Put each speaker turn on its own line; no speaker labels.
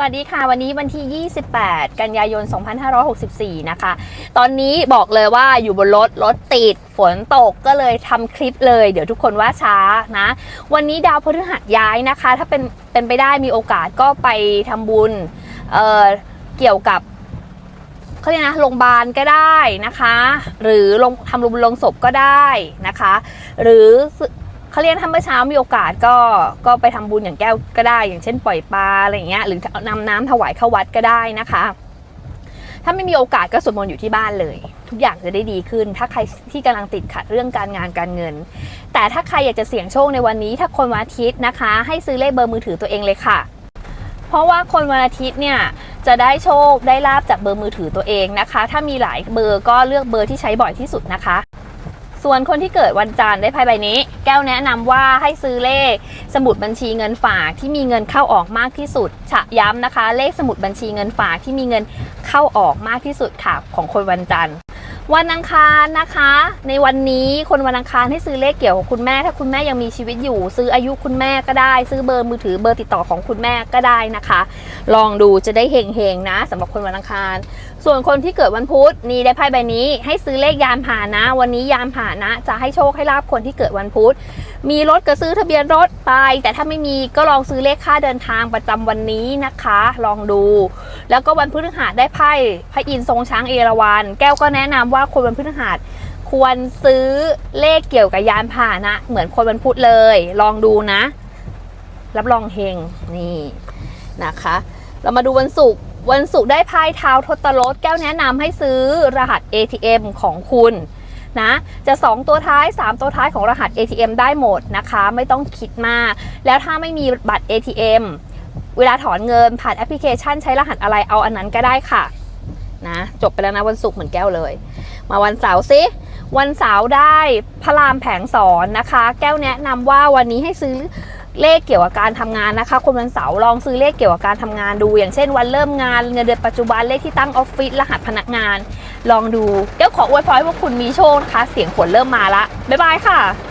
สวัสดีค่ะ วันนี้วันที่ 28 กันยายน 2564 นะคะ ตอนนี้บอกเลยว่าอยู่บนรถ รถติด ฝนตกก็เลยทำคลิปเลย เดี๋ยวทุกคนว่าช้านะ วันนี้ดาวพฤหัสย้ายนะคะ ถ้าเป็นเป็นไปได้มีโอกาสก็ไปทำบุญเเกี่ยวกับเขาเรียกนะโรงพยาบาลก็ได้นะคะ หรือลงทำบุญลงศพก็ได้นะคะ หรือ เขาเรียกทำเมื่อเช้ามีโอกาสก็ก็ไปทำบุญอย่างแก้วก็ได้ อย่างเช่นปล่อยปลาอะไรอย่างเงี้ยหรือนำน้ำถวายเข้าวัดก็ได้นะคะ ถ้าไม่มีโอกาสก็สวดมนต์อยู่ที่บ้านเลย ทุกอย่างจะได้ดีขึ้น ถ้าใครที่กำลังติดขัดเรื่องการงานการเงิน แต่ถ้าใครอยากจะเสี่ยงโชคในวันนี้ ถ้าคนวันอาทิตย์นะคะ ให้ซื้อเลขเบอร์มือถือตัวเองเลยค่ะ เพราะว่าคนวันอาทิตย์เนี่ยจะได้โชคได้ลาบจากเบอร์มือถือตัวเองนะคะ ถ้ามีหลายเบอร์ก็เลือกเบอร์ที่ใช้บ่อยที่สุดนะคะ ส่วนคนที่เกิดวันจันทร์ได้ไพ่ใบนี้ แก้วแนะนำว่าให้ซื้อเลข สมุดบัญชีเงินฝากที่มีเงินเข้าออกมากที่สุดฉะย้ำนะคะ เลขสมุดบัญชีเงินฝากที่มีเงินเข้าออกมากที่สุดค่ะของคนวันจันทร์วันอังคารนะคะ ในวันนี้คนวันอังคารให้ซื้อเลขเกี่ยวกับคุณแม่ ถ้าคุณแม่ยังมีชีวิตอยู่ ซื้ออายุคุณแม่ก็ได้ ซื้อเบอร์มือถือเบอร์ติดต่อของคุณแม่ก็ได้นะคะ ลองดูจะได้เฮงๆนะสำหรับคนวันอังคาร ส่วนคนที่เกิดวันพุธนี่ได้ไพ่ใบนี้ ให้ซื้อเลขยานผ่านะ วันนี้ยานผ่านะ จะให้โชคให้ลาบคนที่เกิดวันพุธมีรถก็ซื้อทะเบียนรถไป แต่ถ้าไม่มีก็ลองซื้อเลขค่าเดินทางประจำวันนี้นะคะ ลองดู แล้วก็วันพฤหัสได้ไพ่พระอินทร์ทรงช้างเอราวัณแก้วก็แนะนำว่าคนวันพฤหัสควรซื้อเลขเกี่ยวกับยานผ่านะ เหมือนคนวันพุธเลย ลองดูนะ รับรองเฮงนี่นะคะ เรามาดูวันศุกร์ วันศุกร์ได้ไพ่เท้าทศรถแก้วแนะนำให้ซื้อรหัส ATM ของคุณนะจะ 2 ตัวท้าย 3 ตัวท้ายของรหัส ATM ได้หมดนะคะ ไม่ต้องคิดมาก แล้วถ้าไม่มีบัตร ATM เวลาถอนเงินผ่านแอปพลิเคชันใช้รหัสอะไรเอาอันนั้นก็ได้ค่ะนะจบไปแล้วนะวันศุกร์เหมือนแก้วเลย มาวันเสาร์สิวันเสาร์ได้พระรามแผงสอนนะคะ แก้วแนะนำว่าวันนี้ให้ซื้อ เลขเกี่ยวกับการทำงานนะคะ คนวันเสาร์ลองซื้อเลขเกี่ยวกับการทำงานดู อย่างเช่นวันเริ่มงานเงินเดือนปัจจุบันเลขที่ตั้งออฟฟิศรหัสพนักงาน ลองดูแก้วขออวยพรให้พวกคุณมีโชคนะคะ เสียงฝนเริ่มมาละบ๊ายบายค่ะ